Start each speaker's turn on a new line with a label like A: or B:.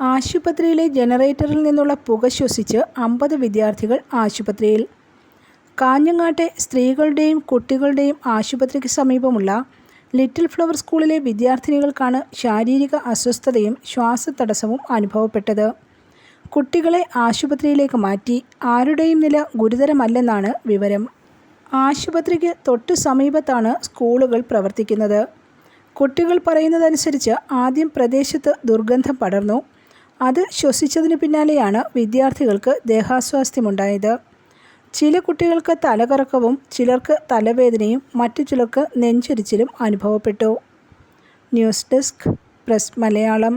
A: ആശുപത്രിയിലെ ജനറേറ്ററിൽ നിന്നുള്ള പുക ശ്വസിച്ച് അമ്പത് വിദ്യാർത്ഥികൾ ആശുപത്രിയിൽ. കാഞ്ഞങ്ങാട്ടെ സ്ത്രീകളുടെയും കുട്ടികളുടെയും ആശുപത്രിക്ക് സമീപമുള്ള ലിറ്റിൽ ഫ്ലവർ സ്കൂളിലെ വിദ്യാർത്ഥിനികൾക്കാണ് ശാരീരിക അസ്വസ്ഥതയും ശ്വാസതടസ്സവും അനുഭവപ്പെട്ടത്. കുട്ടികളെ ആശുപത്രിയിലേക്ക് മാറ്റി ആരുടെയും നില ഗുരുതരമല്ലെന്നാണ് വിവരം. ആശുപത്രിക്ക് തൊട്ടു സമീപത്താണ് സ്കൂളുകൾ പ്രവർത്തിക്കുന്നത്. കുട്ടികൾ പറയുന്നതനുസരിച്ച് ആദ്യം പ്രദേശത്ത് ദുർഗന്ധം പടർന്നു അത് ശ്വസിച്ചതിന് പിന്നാലെയാണ് വിദ്യാർത്ഥികൾക്ക് ദേഹാസ്വാസ്ഥ്യമുണ്ടായത്. ചില കുട്ടികൾക്ക് തലകറക്കവും ചിലർക്ക് തലവേദനയും മറ്റു ചിലർക്ക് നെഞ്ചരിച്ചിലും അനുഭവപ്പെട്ടു.
B: News desk press Malayalam.